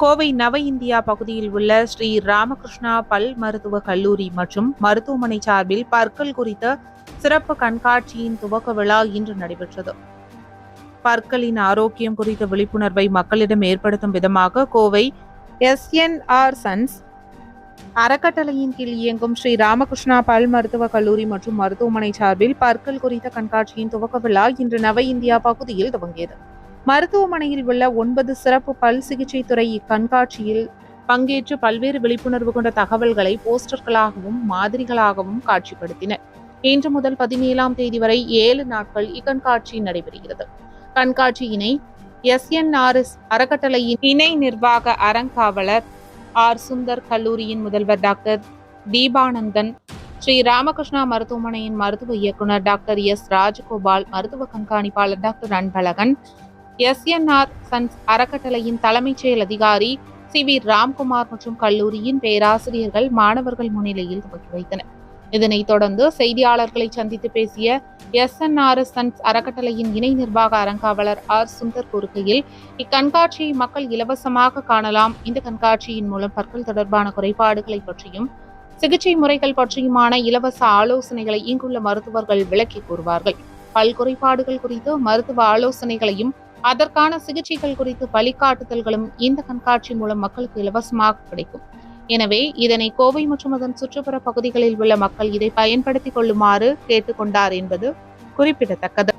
கோவை நவ இந்தியா பகுதியில் உள்ள ஸ்ரீ ராமகிருஷ்ணா பல் மருத்துவ கல்லூரி மற்றும் மருத்துவமனை சார்பில் பற்கள் குறித்த சிறப்பு கண்காட்சியின் துவக்க விழா இன்று நடைபெற்றது. பற்களின் ஆரோக்கியம் குறித்த விழிப்புணர்வை மக்களிடம் ஏற்படுத்தும் விதமாக கோவை எஸ்என்ஆர் சன்ஸ் அறக்கட்டளையின் கீழ் இயங்கும் ஸ்ரீ ராமகிருஷ்ணா பல் மருத்துவக் கல்லூரி மற்றும் மருத்துவமனை சார்பில் பற்கள் குறித்த கண்காட்சியின் துவக்க விழா இன்று நவ இந்தியா பகுதியில் துவங்கியது. மருத்துவமனையில் உள்ள ஒன்பது சிறப்பு பல் சிகிச்சை துறை இக்கண்காட்சியில் பங்கேற்று பல்வேறு விழிப்புணர்வு கொண்ட தகவல்களை போஸ்டர்களாகவும் மாதிரிகளாகவும் காட்சிப்படுத்தினர். இன்று முதல் பதினேழாம் தேதி வரை ஏழு நாட்கள் இக்கண்காட்சி நடைபெறுகிறது. கண்காட்சியினை எஸ்என்ஆர்எஸ் அறக்கட்டளையின் இணை நிர்வாக அறங்காவலர் ஆர். சுந்தர் கல்லூரியின் முதல்வர் டாக்டர் தீபானந்தன் ஸ்ரீ ராமகிருஷ்ணா மருத்துவமனையின் மருத்துவ இயக்குனர் டாக்டர் எஸ். ராஜகோபால் மருத்துவ கண்காணிப்பாளர் டாக்டர் அன்பழகன் எஸ்என்ஆர் சன்ஸ் அறக்கட்டளையின் தலைமைச் செயல் அதிகாரி சி வி ராம்குமார் மற்றும் கல்லூரியின் பேராசிரியர்கள் மாணவர்கள் முன்னிலையில் துவக்கி வைத்தனர். இதனைத் தொடர்ந்து செய்தியாளர்களை சந்தித்து பேசிய எஸ்என்ஆர்எஸ் சன்ஸ் அறக்கட்டளையின் இணை நிர்வாக அறங்காவலர் ஆர் சுந்தர் கூறுகையில் இக்கண்காட்சியை மக்கள் இலவசமாக காணலாம். இந்த கண்காட்சியின் மூலம் பற்கள் தொடர்பான குறைபாடுகளை பற்றியும் சிகிச்சை முறைகள் பற்றியுமான இலவச ஆலோசனைகளை இங்குள்ள மருத்துவர்கள் விளக்கி கூறுவார்கள். பல் குறைபாடுகள் குறித்து மருத்துவ ஆலோசனைகளையும் அதற்கான சிகிச்சைகள் குறித்து வழிகாட்டுதல்களும் இந்த கண்காட்சி மூலம் மக்களுக்கு இலவசமாக கிடைக்கும். எனவே இதனை கோவை மற்றும் அதன் சுற்றுப்புற பகுதிகளில் உள்ள மக்கள் இதை பயன்படுத்திக் கொள்ளுமாறு கேட்டுக்கொண்டார் என்பது குறிப்பிடத்தக்கது.